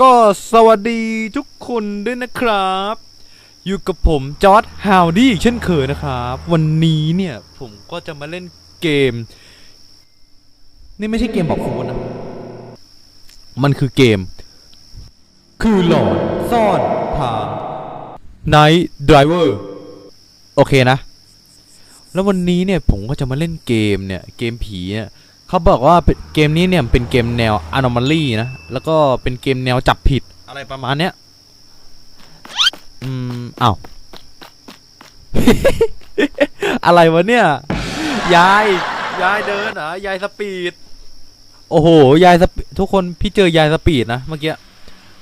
ก็สวัสดีทุกคนด้วยนะครับ อยู่กับผมจอร์ดฮาวดี้อีกเช่นเคยนะครับ วันนี้เนี่ยผมก็จะมาเล่นเกม นี่ไม่ใช่เกมบอกฟูนะ มันคือเกม คือหลอดซ่อนทาง Night Driver โอเคนะ แล้ววันนี้เนี่ยผมก็จะมาเล่นเกมเนี่ย เกมผีเนี่ย เขาบอกว่าเกมนี้เนี่ยเป็นเกมแนว anomaly นะ แล้วก็เป็นเกมแนวจับผิดอะไรประมาณเนี้ย อืมอ้าว อะไรวะเนี่ย ยาย ยายเดินเหรอยายสปีด โอ้โห ยายสปีดทุกคนพี่เจอยายสปีดนะเมื่อกี้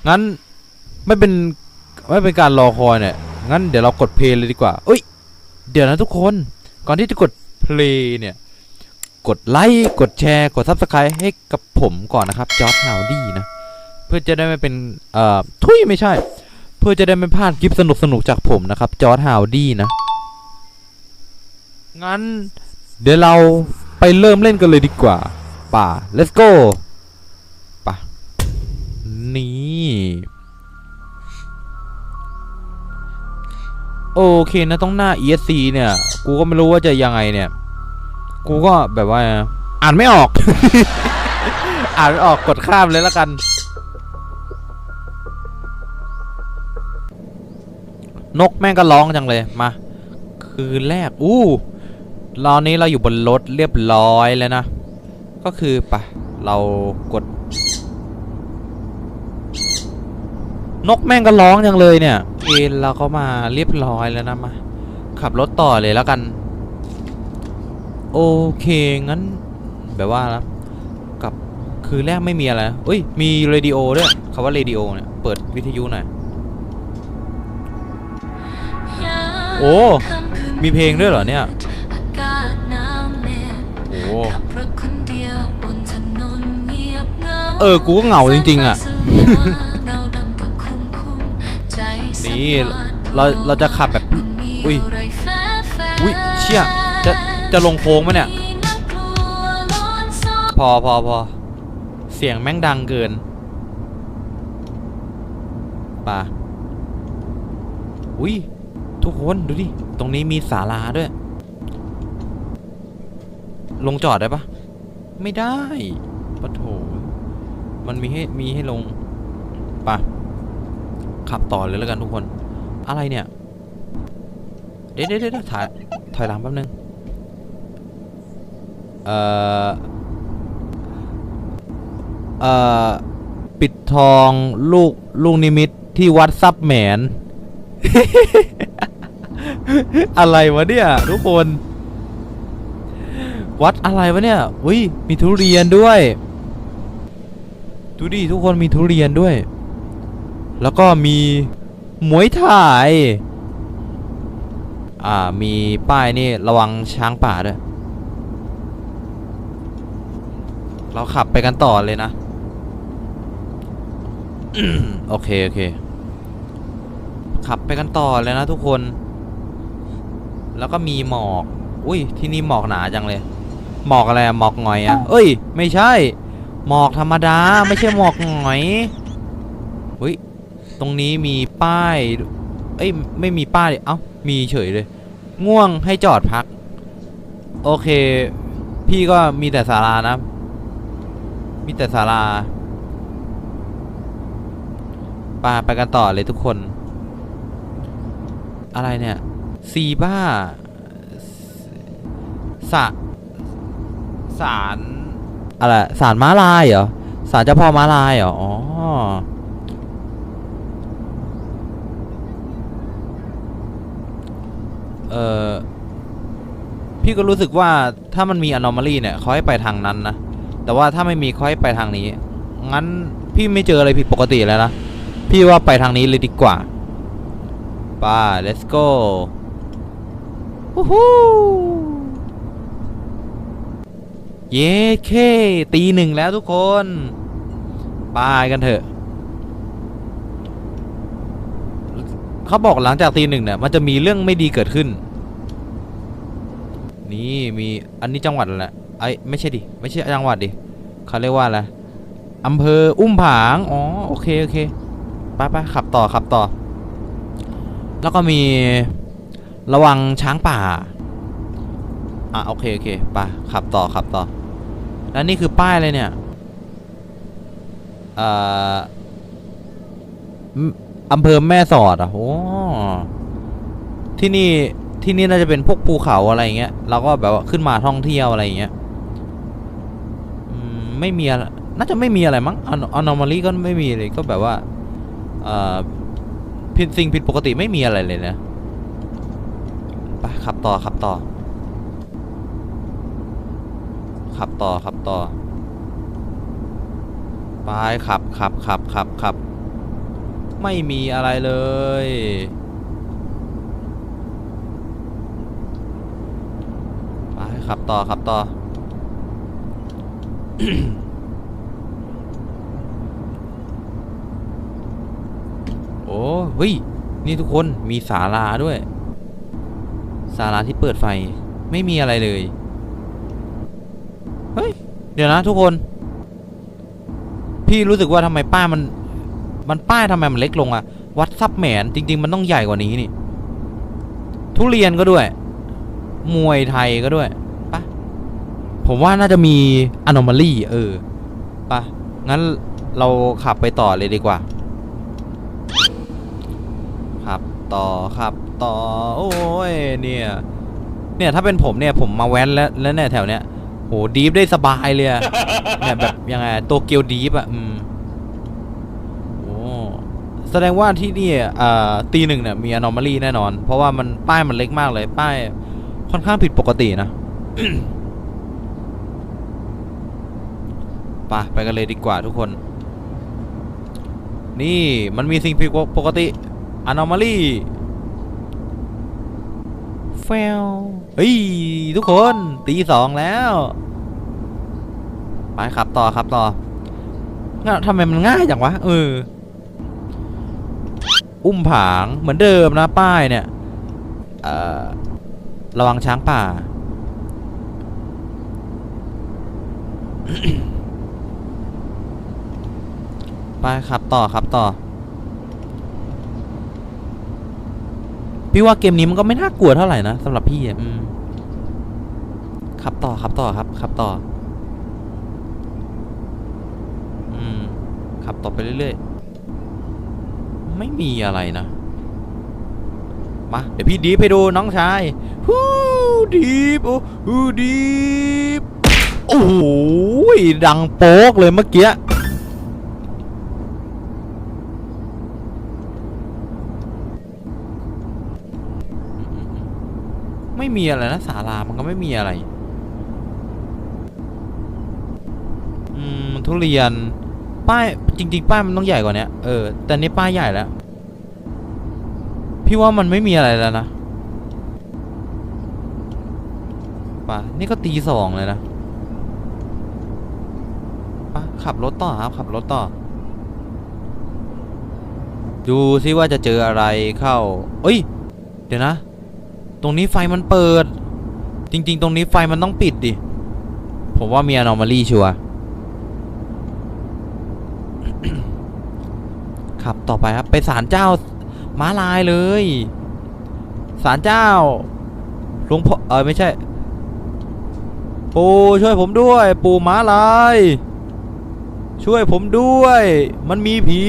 งั้นไม่เป็นไม่เป็นการรอคอยเนี่ย งั้นเดี๋ยวเรากดเพลย์เลยดีกว่าเอ้ย เดี๋ยวนะทุกคน ก่อนที่จะกดเพลย์เนี่ย กดไลค์กดแชร์ กด Subscribe ให้กับผมก่อนนะครับจอร์ดฮาวดี้นะ เพื่อจะได้ไม่เป็นเอ่อทุยไม่ใช่ เพื่อจะได้ไม่พลาดคลิปสนุกๆจากผมนะครับจอร์ดฮาวดี้นะ งั้น เดี๋ยวเราไปเริ่มเล่นกันเลยดีกว่า ป่า let's go ป่ะนี่โอเคนะต้องหน้า ESC เนี่ย กูก็ไม่รู้ว่าจะยังไงเนี่ย กูก็แบบว่า อ่านไม่ออก อ่านไม่ออกกดข้ามเลยแล้วกัน นกแม่งก็ร้องจังเลยมา คืนแรก อู้ตอนนี้เราอยู่บนรถเรียบร้อยแล้วนะ ก็คือปะเรากด นกแม่งก็ร้องจังเลยเนี่ยเอนเราก็มาเรียบร้อยแล้วนะมา ขับรถต่อเลยแล้วกัน โอเค งั้น แบบว่านะกับคือแรกไม่มีอะไรนะเอ้ย มีเรดิโอด้วยคำว่าเรดิโอเนี่ย เปิดวิทยุหน่อย โอ้ มีเพลงด้วยเหรอเนี่ย โอ้เออ กูก็เหงาจริง ๆ อะ นี่ เรา เราจะขับแบบ อุ้ย อุ้ย เชี่ย จะลงโค้งไหมเนี่ย พอพอพอเสียงแม่งดังเกินป่ะอุ้ยทุกคนดูดิ ตรงนี้มีศาลาด้วย ลงจอดได้ปะไม่ได้ปะโถมันมีให้มีให้ลงป่ะขับต่อเลยแล้วกันทุกคน อะไรเนี่ย เดี๋ยวเดี๋ยวเดี๋ยวถ่ายถอยหลังแป๊บนึง เอ่อเอ่อปิดทองลูกลูกนิมิตที่วัดซับแหมน อะไรวะเนี่ยทุกคน วัดอะไรวะเนี่ยอุ้ยมีทุเรียนด้วยดูดิทุกคนมีทุเรียนด้วย แล้วก็มีหมวยถ่าย อ่ามีป้ายนี่ระวังช้างป่าด้วย เราขับไปกันต่อเลยนะ โอเค โอเค ขับไปกันต่อเลยนะทุกคน แล้วก็มีหมอก อุ้ย ที่นี่หมอกหนาจังเลย หมอกอะไรอะหมอกหงอยอะเอ้ย ไม่ใช่ หมอกธรรมดา ไม่ใช่หมอกหงอยอุ้ย ตรงนี้มีป้าย เอ้ย ไม่มีป้าย เอ้า มีเฉยเลย ง่วงให้จอดพัก โอเค พี่ก็มีแต่ศาลานะ มีแต่ศาลาปาไปกันต่อเลยทุกคน อะไรเนี่ยซีบ้าสะสารอะไรสารม้าลายเหรอสารเจ้าพ่อม้าลายเหรออ๋อเออพี่ก็รู้สึกว่าถ้ามันมี anomaly เนี่ยเขาให้ไปทางนั้นนะ แต่ว่าถ้าไม่มีเขาให้ไปทางนี้ งั้นพี่ไม่เจออะไรผิดปกติแล้วนะ พี่ว่าไปทางนี้เลยดีกว่าไป้า let's go วู้ฮู้เย้เคตีหนึ่งแล้วทุกคนไปกันเถอะ เขาบอกหลังจากตีหนึ่งเนี่ยมันจะมีเรื่องไม่ดีเกิดขึ้น นี่มีอันนี้จังหวัดอะไร ไอ้ยไม่ใช่ดิ ไม่ใช่จังหวัดดิเขาเรียกว่าอะไรอำเภออุ้มผาง อ๋อ โอเค โอเคไปไปขับต่อ ขับต่อ แล้วก็มีระวังช้างป่า อะ โอเค โอเคไปขับต่อ ขับต่อ แล้วนี่คือป้ายเลยเนี่ย เอ่ออำเภอแม่สอดอะโอ้ที่นี่ที่นี่น่าจะเป็นพวกภูเขาอะไรเงี้ยเราก็แบบว่าขึ้นมาท่องเที่ยวอะไรเงี้ย ไม่มีน่าจะไม่มีอะไรมั้งอนอมอลี่ก็ไม่มีเลยก็แบบว่าเออผิดสิ่งผิดปกติไม่มีอะไรเลยนะไปขับต่อขับต่อ ขับต่อขับต่อไปขับขับขับขับขับไม่มีอะไรเลย ไปขับต่อขับต่อ โอ้เฮ้ย นี่ทุกคนมีศาลาด้วย ศาลาที่เปิดไฟไม่มีอะไรเลย เฮ้ย เดี๋ยวนะทุกคน พี่รู้สึกว่าทำไมป้ายมัน มันป้ายทำไมมันเล็กลงอะวัดซับแหมนจริง ๆ มันต้องใหญ่กว่านี้นี่ ทุเรียนก็ด้วย มวยไทยก็ด้วย ผมว่าน่าจะมีอนอม a ลี่เออปะงั้นเราขับไปต่อเลยดีกว่า ขับต่อขับต่อ โอ้ยเนี่ย เนี่ยถ้าเป็นผมเนี่ยผมมาแว้นแล้วแล้วเนี่ยแถวเนี้ยโหดีฟได้สบายเลยอะเนี่ยแบบยังไงโตเกียวดีฟอะอืมโอ้แสดงว่าที่นี่อ่าตีหนึ่งเนี่ยมีอนอม a ลี่แน่นอน เพราะว่ามันป้ายมันเล็กมากเลย ป้ายค่อนข้างผิดปกตินะ ไปไปกันเลยดีกว่าทุกคน นี่มันมีสิ่งผิดปกติ anomaly เฟลเฮ้ย ทุกคนตีสองแล้ว ไปขับต่อขับต่อง่ะทำไมมันง่ายจังวะเออ อุ้มผางเหมือนเดิมนะป้ายเนี่ยระวังช้างป่า ไปขับต่อขับต่อ พี่ว่าเกมนี้มันก็ไม่น่ากลัวเท่าไหร่นะสำหรับพี่อะอืมขับต่อขับต่อครับขับต่อ อืมขับต่อไปเรื่อยๆ ไม่มีอะไรนะ มา เดี๋ยวพี่ดีฟไปดูน้องชายฮู้ดีฟโอ้ฮู้ดีฟโอ้โหดังโป๊กเลยเมื่อกี้ ไม่มีอะไรนะศาลามันก็ไม่มีอะไร อืมทุเรียน ป้ายจริง ๆ ป้ายมันต้องใหญ่กว่าเนี้ยเออ แต่นี่ป้ายใหญ่แล้ว พี่ว่ามันไม่มีอะไรแล้วนะป่ะนี่ก็ตีสองเลยนะป่ะขับรถต่อครับ ขับรถต่อ ดูซิว่าจะเจออะไรเข้า เอ้ย เดี๋ยวนะ ตรงนี้ไฟมันเปิด จริง ๆ ตรงนี้ไฟมันต้องปิดดิ ผมว่ามีอนอมาลี่ชัวขับต่อไปครับ ไปศาลเจ้าม้าลายเลยศาลเจ้าหลวงพ่อเออไม่ใช่ ปู่ช่วยผมด้วย ปู่ม้าลาย ช่วยผมด้วย มันมีผี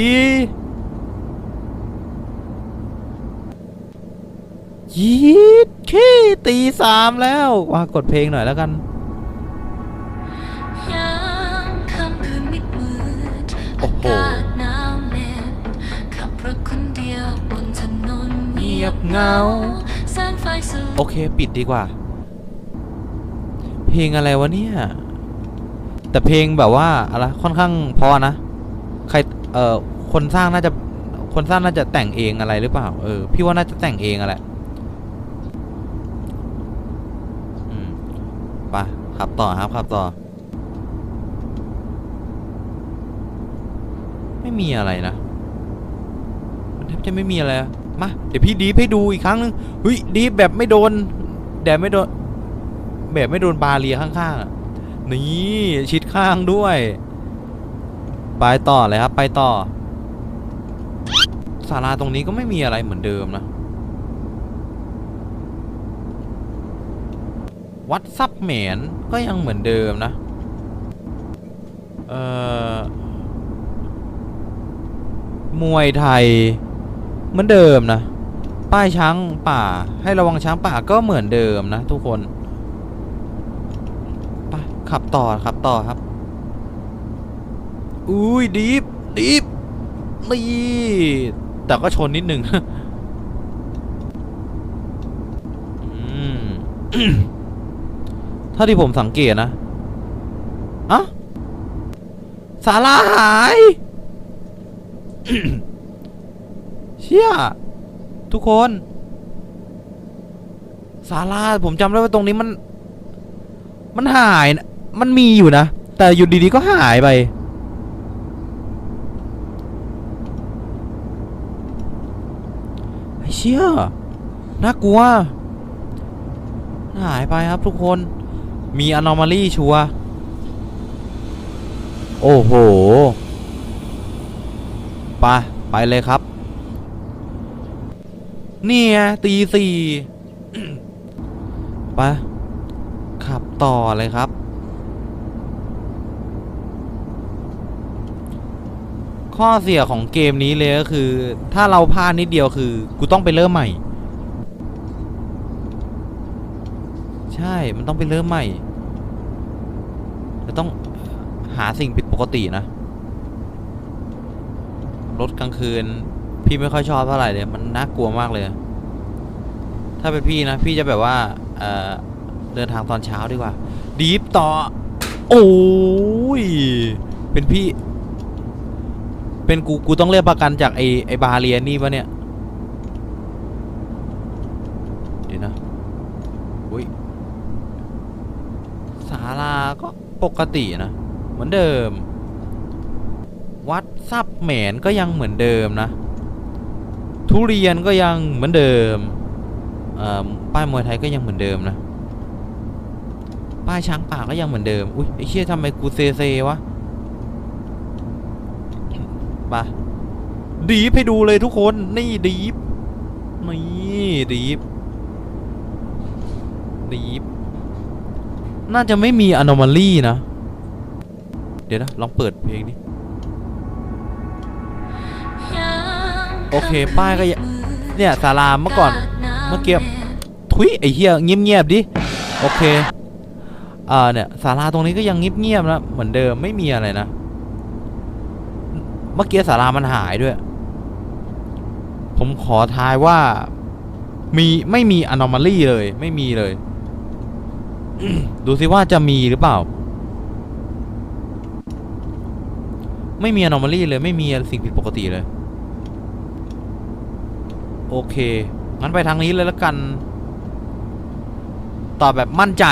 ยีดขี้ตีสามแล้วว่ากดเพลงหน่อยแล้วกันยามค่ำคืนมิดมืดโอ้อาโหกาศหนาวเหน็บขับรถคนเดียวบนถนนเงียบเหงาแสงไฟสลัวโอเคปิดดีกว่า เพลงอะไรวะเนี่ย แต่เพลงแบบว่าอะไรค่อนข้างเพอนะ ใครเอ่อคนสร้างน่าจะคนสร้างน่าจะแต่งเองอะไรหรือเปล่า เออ พี่ว่าน่าจะแต่งเองอะไรอืมไป ขับต่อครับขับต่อ ไม่มีอะไรนะมันแทบจะไม่มีอะไรอะมาเดี๋ยวพี่ดีฟให้ดูอีกครั้งนึงเฮ้ยดีฟแบบไม่โดนแดดไม่โดนแบบไม่โดนบาเรียข้างๆอะนี่ชิดข้างด้วยไปต่อเลยครับไปต่อศาลาตรงนี้ก็ไม่มีอะไรเหมือนเดิมนะ วัดซับเหมนก็ยังเหมือนเดิมนะ เอ่อ มวยไทย เหมือนเดิมนะ ป้ายช้างป่า ให้ระวังช้างป่าก็เหมือนเดิมนะทุกคนไปขับต่อขับต่อครับ อุ้ยดีฟดีฟนี่แต่ก็ชนนิดนึง อืม ถ้าที่ผมสังเกตนะอะสาราหาย เชี่ย ทุกคนสาราผมจำได้ว่าตรงนี้มัน มันหายนะมันมีอยู่นะ แต่อยู่ดีๆก็หายไป ไอ้เชี่ยน่ากลัว หายไปครับทุกคน มีอนอมาลี่ชัว โอ้โหไปไปเลยครับ เนี่ไงตีสี่ไปขับต่อเลยครับ ข้อเสียของเกมนี้เลยก็คือ ถ้าเราพลาดนิดเดียวคือ กูต้องไปเริ่มใหม่ ใช่ มันต้องไปเริ่มใหม่ จะต้องหาสิ่งผิดปกตินะ รถกลางคืน พี่ไม่ค่อยชอบเท่าไหร่เลย มันน่ากลัวมากเลย ถ้าเป็นพี่นะ พี่จะแบบว่า เอ่อ เดินทางตอนเช้าดีกว่า ดีฟต่อ โอ้ย เป็นพี่ เป็นกู กูต้องเรียกประกันจากไอไอบาเรียนี่ปะเนี่ย เดี๋ยวนะ อุ้ย ศาลาก็ ปกตินะ เหมือนเดิม วัดซับแหมนก็ยังเหมือนเดิมนะ ทุเรียนก็ยังเหมือนเดิมป้ายมวยไทยก็ยังเหมือนเดิมนะ ป้ายช้างป่าก็ยังเหมือนเดิม อุ้ยไอ้เชี่ยทำไมกูเซเซวะไปดีฟให้ดูเลยทุกคน นี่ดีฟนี่ดีฟดีฟ น่าจะไม่มีอ n o m a l y นะ เดี๋ยวนะ ลองเปิดเพลงนี้โอเค ป้ายก็เนี่ยศาลาเมื่อก่อน เมื่อกี้ทุยไอเหี้ยเงียบๆดิ โอเค อ่าเนี่ยศาลาตรงนี้ก็ยังเงียบๆนะเหมือนเดิมไม่มีอะไรนะ เมื่อกี้ศาลามันหายด้วย ผมขอทายว่า มีไม่มีอ n o m a l y เลย ไม่มีเลย ดูสิว่าจะมีหรือเปล่า ไม่มี anomaly เลยไม่มีสิ่งผิดปกติเลย โอเค งั้นไปทางนี้เลยแล้วกัน ตอบแบบมั่นใจ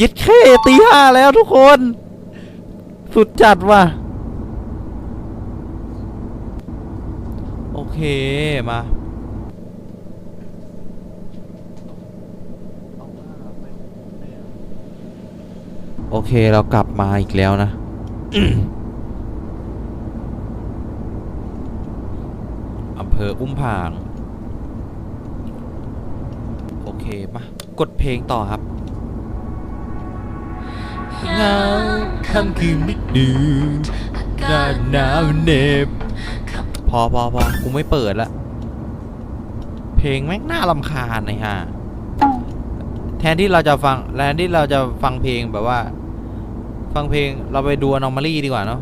ยิดเคตีห้าแล้วทุกคน สุดจัดว่ะ โอเคมา โอเคเรากลับมาอีกแล้วนะอำเภออุ้มผาง โอเคมากดเพลงต่อครับเงาค่ำคืนมิดดือหน้าหนาวเหน็บพอพอพอกูไม่เปิดละ เพลงแม่งน่าลำคาญไอ้ห่าแทนที่เราจะฟังแทนที่เราจะฟังเพลงแบบว่า ฟังเพลงเราไปดูอนอมาลี่ดีกว่าเนาะ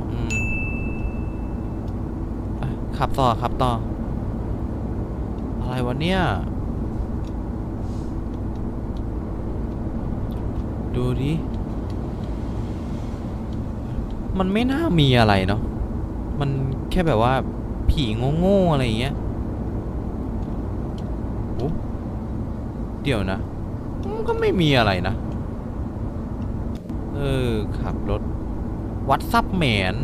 ขับต่อขับต่อ อะไรวะเนี่ย ดูดิ มันไม่น่ามีอะไรเนาะมันแค่แบบว่า ผีโง่ๆอะไรอย่างเงี้ยเดี๋ยวนะ ก็ไม่มีอะไรนะ ออ ขับรถ วัดซับเหมน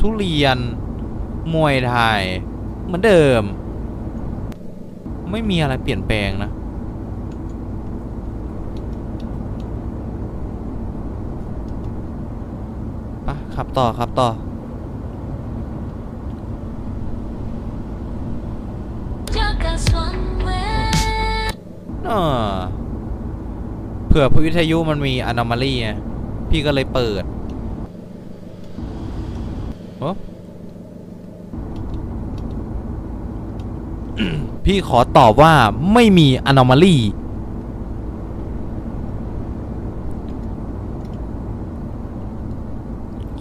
ทุเรียน มวยไทย เหมือนเดิม ไม่มีอะไรเปลี่ยนแปลงนะ ปะขับต่อ ขับต่อเผื่อวิทยุมันมีอ n o m a l y ไง พี่ก็เลยเปิดโอพี่ขอตอบว่าไม่มีอ n o m a l y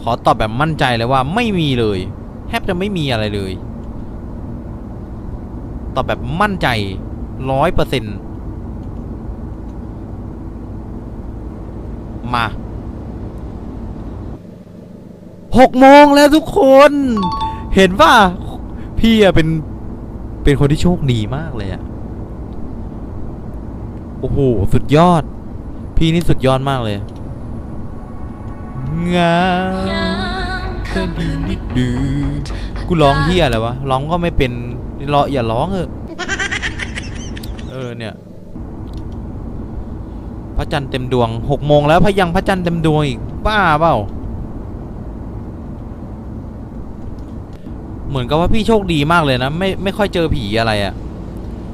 ขอตอบแบบมั่นใจเลยว่าไม่มีเลยแทบจะไม่มีอะไรเลย ตอบแบบมั่นใจร้อยเปอร์เซ็นต์มา หกโมงแล้วทุกคน เห็นว่าพี่อะเป็นเป็นคนที่โชคดีมากเลยอะโอ้โห สุดยอด พี่นี่สุดยอดมากเลยงาคดีนิดดื้กูร้องเฮียอะไรวะ ร้องก็ไม่เป็นรออย่าร้องเอเออเนี่ย พระจันทร์เต็มดวงหกโมงแล้วพยังพระจันทร์เต็มดวงอีกบ้าเปล่า เหมือนกับว่าพี่โชคดีมากเลยนะ ไม่ไม่ค่อยเจอผีอะไรอะ่ะ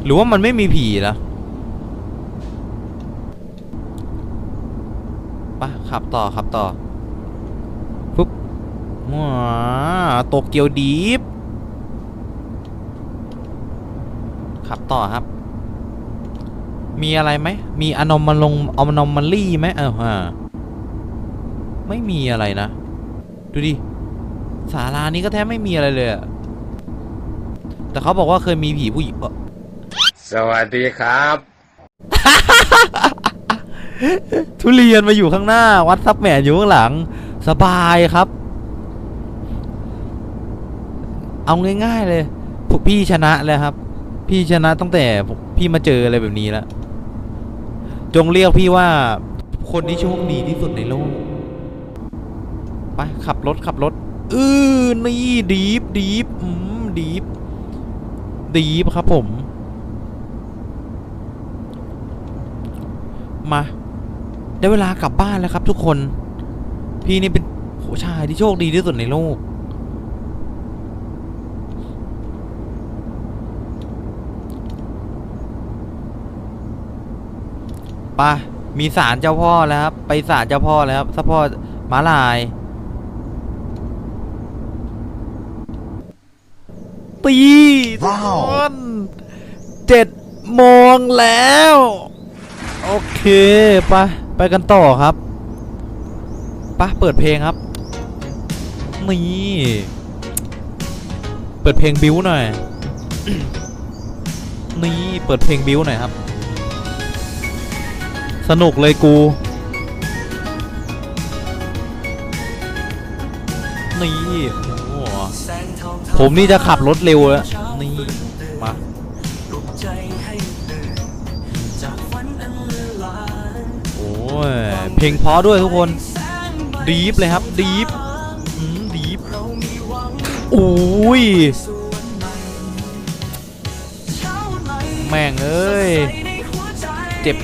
หรือว่ามันไม่มีผีนะไปะขับต่อขับต่อปุ๊บว้าโตเกียวดีฟขับต่อครับ มีอะไรไหม มีอนอมมาลงอนอมมาลี่ไหมเออฮะไม่มีอะไรนะ ดูดิ ศาลานี้ก็แทบไม่มีอะไรเลยอะแต่เขาบอกว่าเคยมีผีผู้หญิงเอ่อสวัสดีครับ ทุเรียนมาอยู่ข้างหน้า วัดซับแหมนอยู่ข้างหลัง สบายครับ เอาง่ายๆเลยพวกพี่ชนะเลยครับ พี่ชนะตั้งแต่พี่มาเจออะไรแบบนี้แล้ว จงเรียกพี่ว่า คนที่โชคดีที่สุดในโลก ไปขับรถขับรถ อือนี่ดีฟดีฟอืมดีฟดีฟครับผม มา ได้เวลากลับบ้านแล้วครับทุกคน พี่นี่เป็นโหชายที่โชคดีที่สุดในโลกไปมีศาลเจ้าพ่อแล้วครับ ไปศาลเจ้าพ่อแล้วครับเจ้าพ่อม้าลาย ตีทุกคนเจ็ดโมงแล้ว โอเคไปไปกันต่อครับไปเปิดเพลงครับ นี่ เปิดเพลงบิวหน่อย นี่ เปิดเพลงบิวหน่อยครับ สนุกเลยกู นี่โอ้โห ผมนี่จะขับรถเร็วแล้วนี่มาโอ้ยเพลงเพราะด้วยทุกคนดีฟเลยครับดีฟดีฟโอ้ยแม่งเอ้ยเจ็บ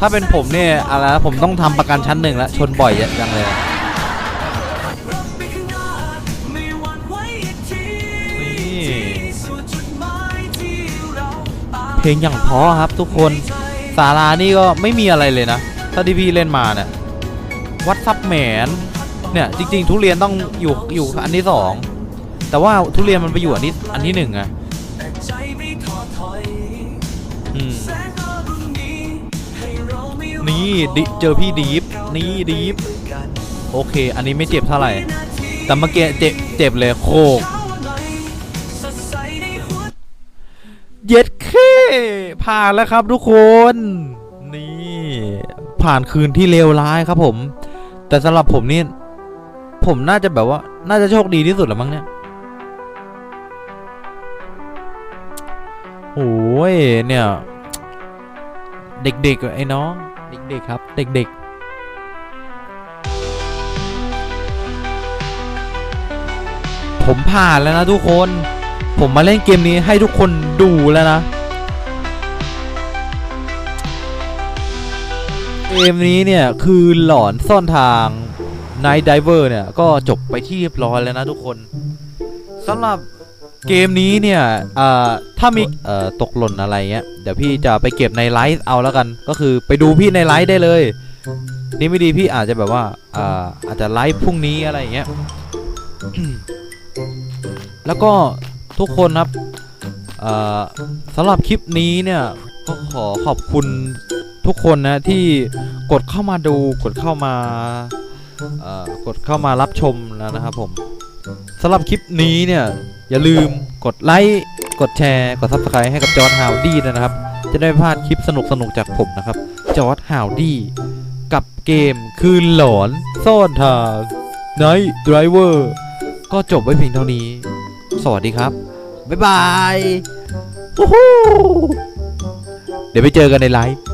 ถ้าเป็นผมเนี่ยอะไรนะผมต้องทำประกันชั้นหนึ่งแล้วชนบ่อยจังเลย ลงอย่างเพราะครับทุกคนศาลานี่ก็ไม่มีอะไรเลยนะถ้าที่พี่เล่นมาเนี่ยวัดซับแหมนเนี่ยจริง ๆ ทุเรียนต้องอยู่อยู่อันที่สองแต่ว่าทุเรียนมันไปอยู่อันที่อันที่หนึ่งไงอืมนี่เจอพี่ดีฟนี่ดีฟโอเค อันนี้ไม่เจ็บเท่าไหร่ แต่เมื่อกี้เจ็บเจ็บเลยโคก ผ่านแล้วครับทุกคน นี่ ผ่านคืนที่เลวร้ายครับผม แต่สำหรับผมนี่ ผมน่าจะแบบว่า น่าจะโชคดีที่สุดแล้วมั้งเนี่ยโอ้ยเนี่ย เด็กๆไอ้น้อง เด็กๆครับ เด็กๆผมผ่านแล้วนะทุกคน ผมมาเล่นเกมนี้ให้ทุกคนดูแล้วนะ เกมนี้เนี่ยคือหลอนซ่อนทาง Night Diver เนี่ยก็จบไปที่เรียบร้อยแล้วนะทุกคนสำหรับเกมนี้เนี่ยถ้ามีตกหล่นอะไรเงี้ยเดี๋ยวพี่จะไปเก็บในไลฟ์เอาแล้วกัน ก็คือไปดูพี่ในไลฟ์ได้เลย นี่ไม่ดีพี่อาจจะแบบว่าอาอาจจะไลฟ์พรุ่งนี้อะไรอย่างเงี้ยแล้วก็ทุกคนครับสำหรับคลิปนี้เนี่ยก็ขอขอบคุณ ทุกคนนะที่กดเข้ามาดูกดเข้ามาเอ่อกดเข้ามารับชมแล้วนะครับผมสำหรับคลิปนี้เนี่ย อย่าลืมกดไลค์กดแชร์กด subscribe ให้กับจอร์ดฮาวดี้ด้วยนะครับ จะได้ไม่พลาดคลิปสนุกๆจากผมนะครับ จอร์ดฮาวดี้กับเกมคืนหลอนซ่อนทาง Night Driver ก็จบไว้เพียงเท่านี้ สวัสดีครับ บ๊ายบาย เดี๋ยวไปเจอกันในไลฟ์